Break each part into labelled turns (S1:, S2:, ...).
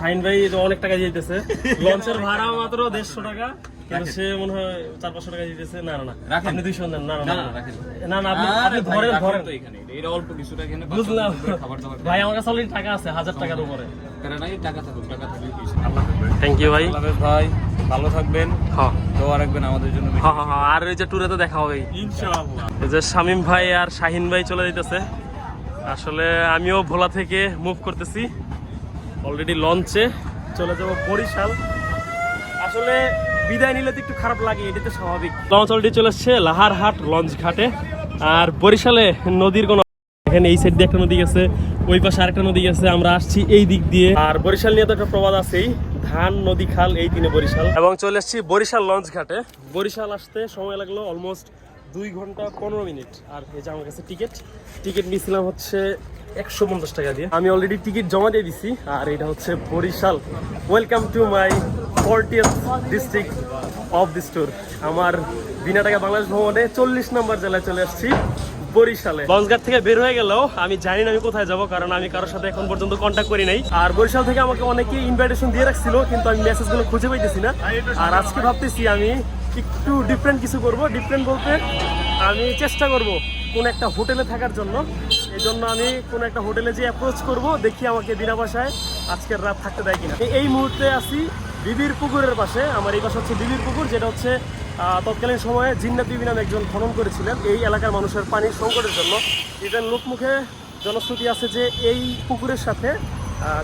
S1: শাহিন ভাই তো অনেক টাকা দিতেছে। লঞ্চের ভাড়া মাত্র দেড়শো টাকা। সে মনে হয় চার পাঁচশো টাকা দিতেছে? না না না। আপনি দুইশো নেন না না
S2: না
S1: না
S2: না রাখেন।
S1: না না আপনি আপনি
S2: ভাই,
S1: ধরেন ধরেন।
S2: তো এখানে। এটা অল্প কিছু টাকা এখানে
S1: বুঝলাম। ভাই আমার কাছে অলরেডি টাকা আছে হাজার টাকার উপরে।
S2: টাকা থাকুক টাকা থাকলে
S1: থ্যাংক ইউ ভাই।
S2: ভাই। ভালো থাকবেন।
S1: হ্যাঁ
S2: দোয়া রাখবেন আমাদের জন্য
S1: হ্যাঁ হ্যাঁ হ্যাঁ, আর ওই যে ট্যুরে তো দেখা হবে
S2: ইনশাআল্লাহ।
S1: এই যে শামিম ভাই আর শাহিন ভাই চলে যেতেছে আসলে আমিও ভোলা থেকে মুভ করতেছি। অলরেডি লঞ্চে চলে যাব বরিশাল। আসলে বিদায় নিলে তো একটু খারাপ লাগে এটা তো স্বাভাবিক। লঞ্চ অলরেডি চলে এসছে লাহারহাট লঞ্চ ঘাটে। আর বরিশালে নদীর কোনো এখানে এই সাইড দিয়ে একটা নদী গেছে, ওই পাশে আরেকটা নদী গেছে, আমরা আসছি এই দিক দিয়ে। আর বরিশাল নিয়ে তো একটা প্রবাদ আছেই, ধান, নদী, খাল, এই তিনে বরিশাল। এবং চলে এসেছি বরিশাল লঞ্চ ঘাটে। বরিশাল আসতে সময় লাগল অলমোস্ট দুই ঘণ্টা পনেরো মিনিট। আর এই যে আমার কাছে টিকিট টিকিট নিয়েছিলাম হচ্ছে একশো পঞ্চাশ টাকা দিয়ে। আমি অলরেডি টিকিট জমা দিয়ে দিছি আর এটা হচ্ছে Barishal. Welcome to my fortieth district of this tour আমার বিনা টাকা বাংলাদেশ ভ্রমণে চল্লিশ নম্বর জেলায় চলে আসছি বরিশালে। লঞ্চঘাট থেকে বের হয়ে গেলেও আমি জানি না আমি কোথায় যাব কারণ আমি কারোর সাথে এখন পর্যন্ত কন্ট্যাক্ট করি নাই। আর বরিশাল থেকে আমাকে অনেকে ইনভাইটেশন দিয়ে রাখছিল কিন্তু আমি মেসেজগুলো খুঁজে পাইতেছি না। আর আজকে ভাবতেছি আমি একটু ডিফারেন্ট কিছু করব। ডিফারেন্ট বলতে আমি চেষ্টা করব কোন একটা হোটেলে থাকার জন্য। এই জন্য আমি কোন একটা হোটেলে যে অ্যাপ্রোচ করব, দেখি আমাকে বিনা বাসায় আজকের রাত থাকতে দেয় কিনা। এই মুহূর্তে আছি বিবির পুকুরের পাশে, আমার এই পাশে হচ্ছে বিবির পুকুর, যেটা হচ্ছে তৎকালীন সময়ে জিন্নাত বিবি নামে একজন খনন করেছিলেন। এই এলাকার মানুষের পানির সংকটের জন্য ইভেন লোকমুখে জনশ্রুতি আছে যে এই পুকুরের সাথে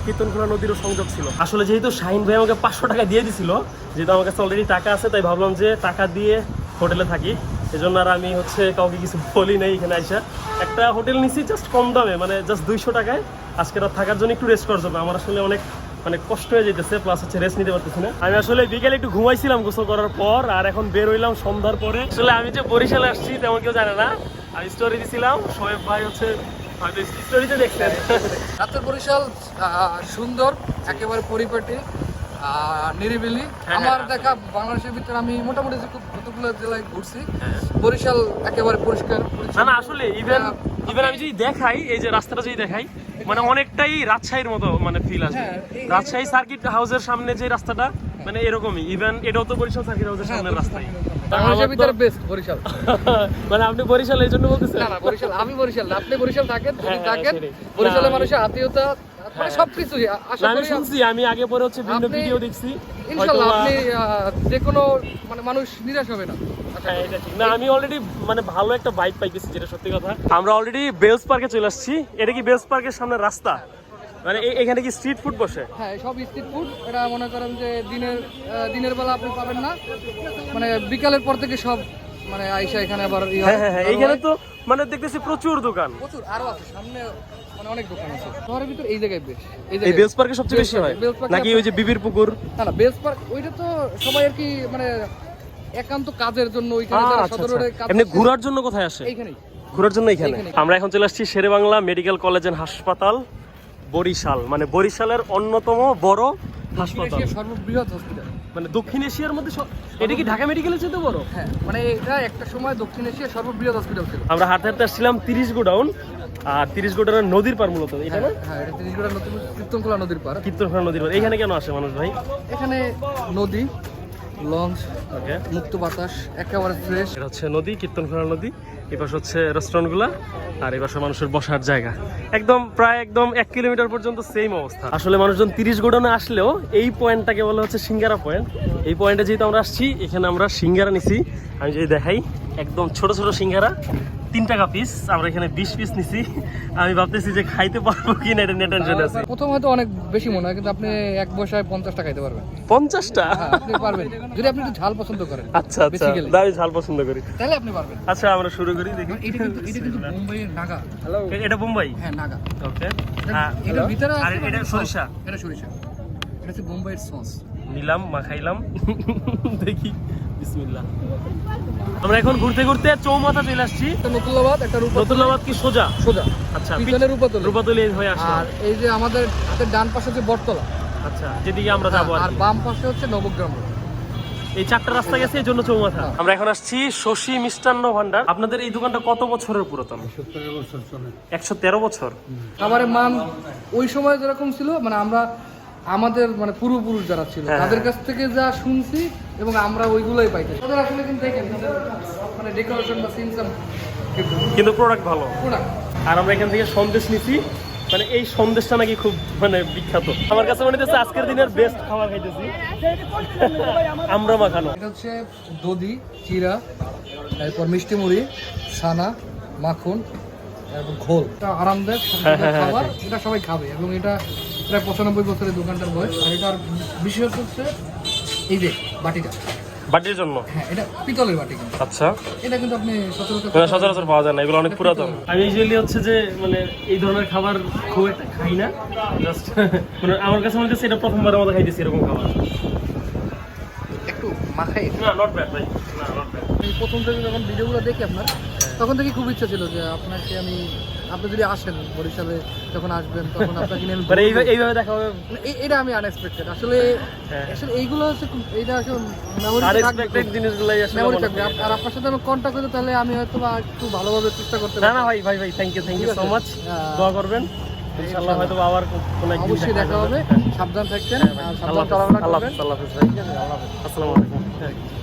S1: কীর্তনখোলা নদীরও সংযোগ ছিল। আসলে যেহেতু শাহিন ভাই আমাকে পাঁচশো টাকা দিয়ে দিছিল, যেহেতু আমার কাছে অলরেডি টাকা আছে, তাই ভাবলাম যে টাকা দিয়ে হোটেলে থাকি। এজন্য আর আমি হচ্ছে কাউকে কিছু বলি নাই এখানে আইসা। একটা হোটেল নিছি জাস্ট কম দামে মানে জাস্ট দুইশো টাকায়। আজকে রাত থাকার জন্য একটু রেস্ট করার জন্য। আমার আসলে অনেক মানে কষ্ট হয়ে যেতেছে প্লাস হচ্ছে রেস্ট নিতে পারতেছি না। আমি আসলে বিকেলে একটু ঘুমাইছিলাম গোসল করার পর, আর এখন বের হইলাম সন্ধ্যার পরে। আসলে আমি যে বরিশালে আসছি, তেমন কেউ জানে না। আমি স্টোরি দিছিলাম শোয়েব ভাই হচ্ছে স্টোরিতে দেখতেন
S3: রাতের বরিশাল সুন্দর, একেবারে পরিপাটি। নিরিবিলি।
S1: হ্যাঁ,
S3: আমার
S1: হ্যাঁ।
S3: দেখা বাংলাদেশের ভিতরে আমি মোটামুটি কতগুলো জেলায় ঘুরছি
S1: হ্যাঁ।
S3: বরিশাল একেবারে পরিষ্কার
S1: না না আসলে ইভেন ইভেন আমি যদি দেখাই এই যে রাস্তাটা যদি দেখাই মানে অনেকটাই রাজশাহীর মতো মানে ফিল আসবে
S3: হ্যাঁ,
S1: রাজশাহী সার্কিট হাউসের সামনে যে রাস্তাটা মানে এরকমই। ইভেন এটাও তো বরিশাল সার্কিট হাউসের
S3: হ্যাঁ,
S1: সামনের রাস্তাই।
S3: বাংলাদেশের ভিতরে বেস্ট বরিশাল।
S1: মানে আপনি বরিশাল এই জন্য বলতেছেন?
S3: না না বরিশাল আমি বরিশাল আপনি বরিশাল থাকেন
S1: হ্যাঁ,
S3: থাকেন বরিশালের মানুষের আত্মীয়তা মানে সবকিছুই আশা
S1: আমি
S3: করি
S1: শুনছি আমি আগে পরে হচ্ছে
S3: আপনি-
S1: ভিডিও দেখছি।
S3: ইনশাল্লাহ
S1: হয়তোবা-
S3: আপনি যে কোনো মানে মানুষ নিরাশ হবে না।
S1: হ্যাঁ। না আমি অলরেডি মানে ভালো একটা বাইক পাইতেছি যেটা সত্যি কথা। আমরা অলরেডি বেলস পার্কে চলে আসছি। এটা কি বেলস পার্কের সামনে রাস্তা? মানে এখানে কি স্ট্রিট ফুড বসে?
S3: হ্যাঁ সব স্ট্রিট ফুড এটা মনে করেন যে দিনের দিনের বেলা আপনি পাবেন না। মানে বিকালের পর থেকে সব মানে আইসা এখানে আবার হ্যাঁ
S1: হ্যাঁ হ্যাঁ এইখানে তো মানে দেখতেছি প্রচুর দোকান।
S3: প্রচুর আরও আছে সামনে মানে অনেক দোকান আছে। শহরের ভিতর এই জায়গায় বেশ এই
S1: এই বেলস পার্কে সবচেয়ে বেশি হয়? নাকি ওই যে বিবির পুকুর?
S3: না না বেলস পার্ক ওইটা তো সবাই আর কি মানে একান্ত কাজের জন্য ওইখানে যারা
S1: আচ্ছা, আচ্ছা।
S3: রোডে কাজ
S1: এমনি ঘোরার জন্য কোথায় আসে?
S3: এইখানেই।
S1: ঘোরার জন্য এখানে আমরা এখন চলে আসছি Sher-e Bangla medical college and হাসপাতাল বরিশাল। মানে বরিশালের অন্যতম বড় হাসপাতাল।
S3: সর্ববৃহৎ হসপিটাল
S1: মানে দক্ষিণ এশিয়ার মধ্যে এটা কি ঢাকা মেডিকেল আছে তো বড়?
S3: হ্যাঁ মানে এটা একটা সময় দক্ষিণ এশিয়ার সর্ববৃহৎ হসপিটাল ছিল।
S1: আমরা হাতে হাতে আসছিলাম তিরিশ গোডাউন আর তিরিশ গোডাউন নদীর পার মূলত এটা না
S3: হ্যাঁ এটা তিরিশ গোডাউন নদীর কীর্তনখোলা নদীর পার
S1: কীর্তনখোলা নদীর পার এখানে কেন আসে মানুষ ভাই?
S3: এখানে নদী লঞ্চ মুক্ত বাতাস একেবারে ফ্রেশ
S1: এটা হচ্ছে নদী কীর্তনখোলা নদী। এপাশ হচ্ছে রেস্টুরেন্টগুলো আর এই পাশে মানুষের বসার জায়গা। একদম প্রায় একদম এক কিলোমিটার পর্যন্ত সেম অবস্থা। আসলে মানুষজন তিরিশ গোডনে আসলেও এই পয়েন্টটাকে বলা হচ্ছে সিঙ্গারা পয়েন্ট এই পয়েন্টে যেহেতু আমরা আসছি এখানে আমরা সিঙ্গারা নিছি। আমি যদি দেখাই একদম ছোট ছোট সিঙ্গারা। তিন টাকা পিস আমরা এখানে বিশ পিস নিছি। আমি ভাবতেছি যে খাইতে পারব কি না এটা নিয়ে টেনশন আছে
S3: প্রথম হয়তো অনেক বেশি মনে হয় কিন্তু আপনি এক বসায় পঞ্চাশটা খাইতে পারবেন।
S1: পঞ্চাশটা?
S3: হ্যাঁ আপনি পারবেন। যদি আপনি একটু ঝাল পছন্দ করেন
S1: আচ্ছা আচ্ছা। আমি ঝাল পছন্দ করি।
S3: তাহলে আপনি পারবেন।
S1: আচ্ছা আমরা শুরু করি দেখি।
S3: এটা কিন্তু এটা কিন্তু মুম্বাইয়ের নাগা।
S1: এ- এটা বোম্বাই?
S3: হ্যাঁ নাগা।
S1: ওকে
S3: এটার ভিতরে
S1: আর এটা
S3: মানে
S1: সরিষা?
S3: এটা সরিষা। এটা হচ্ছে মুম্বাইয়ের সস।
S1: নিলাম মাখাইলাম। দেখি বিসমিল্লাহ। আমরা এখন ঘুরতে ঘুরতে চৌমাথা চলে আসছি।
S3: একটা একটা রূপা
S1: নতুলাবাদ কি সোজা?
S3: সোজা।
S1: আচ্ছা
S3: পিছনে রূপাতলি।
S1: রূপাতলি হয়ে আসলাম।
S3: আর এই যে আমাদের হাতের ডান পাশে হচ্ছে বটতলা।
S1: আচ্ছা যেদিকে আমরা যাব আর
S3: আর বাম পাশে হচ্ছে নবগ্রাম
S1: এই চারটা রাস্তা গেছে এই জন্য চৌমাথা।
S3: হ্যাঁ।
S1: আমরা এখন আসছি শশী মিষ্টান্ন ভান্ডার। আপনাদের এই দোকানটা কত বছরের পুরাতন? একশো তেরো বছর।
S3: খাবারের মান ওই সময় যেরকম ছিল মানে আমরা আমাদের মানে পূর্বপুরুষ যারা ছিল
S1: হ্যাঁ,
S3: তাদের
S1: হ্যাঁ।
S3: কাছ থেকে যা শুনছি এবং আমরা ওইগুলোই পাইছি তাদের আসলে কিন্তু দেখেন মানে ডেকোরেশন বা সিনসাম
S1: কিন্তু প্রোডাক্ট ভালো।
S3: প্রোডাক্ট
S1: আর আমরা এখান থেকে সন্দেশ নিছি। মানে এই সন্দেশটা নাকি খুব মানে বিখ্যাত। আমার কাছে মনে হচ্ছে আজকের দিনের বেস্ট খাবার খাইতেছি। আমরা মাখানো।
S3: এটা হচ্ছে দধি চিরা তারপর মিষ্টি মুড়ি ছানা মাখন তারপর ঘোল। এটা আরামদায়ক স্বাস্থ্যকর খাবার এটা সবাই খাবে এবং এটা প্রায় পঁচানব্বই বছরের দোকানটার বয়স আর এটার বিশেষ হচ্ছে এই যে বাটিটা।
S1: বাটির জন্য?
S3: হ্যাঁ এটা পিতলের বাটি কিন্তু।
S1: আচ্ছা।
S3: এটা কিন্তু আপনি সচরাচর
S1: সচরাচর পাওয়া যায় না এগুলো অনেক পুরাতন। আমি ইউজুয়ালি হচ্ছে যে মানে এই ধরনের খাবার খুব একটা খাই না জাস্ট মানে আমার কাছে মনে হচ্ছে এটা প্রথমবারের মতো খাইতেছি এরকম খাবার।
S3: একটু মাখাই।
S1: না নট ব্যাড ভাই। না নট ব্যাড
S3: প্রথম থেকে যখন ভিডিওগুলো দেখি আপনার তখন থেকে খুব ইচ্ছা ছিল যে আপনাকে আমি আপনি যদি আসেন বরিশালে যখন আসবেন তখন আপনাকে নিয়ে আমি
S1: মানে এইভাবে দেখা হবে?
S3: মানে এটা আমি আনএক্সপেক্টেড আসলে
S1: হ্যাঁ।
S3: আসলে এইগুলো হচ্ছে এইটা আসলে মেমোরি
S1: আনএক্সপেক্টেড জিনিসগুলাই আসলে
S3: মেমোরি থাকবে। আর আপনার সাথে আমি কন্ট্যাক্ট হতো তাহলে আমি হয়তো বা একটু ভালোভাবে চেষ্টা করতে
S1: না না ভাই ভাই ভাই thank you thank you so much. দোয়া করবেন। ইনশাআল্লাহ হয়তো আবার কোনো একদিন
S3: অবশ্যই দেখা হবে।
S1: হ্যাঁ।
S3: সাবধান থাকবেন। আর সাবধান চলাফেরা
S1: আল্লাহ
S3: করবেন।
S1: আল্লাহ হাফেজ আসসালামু আলাইকুম।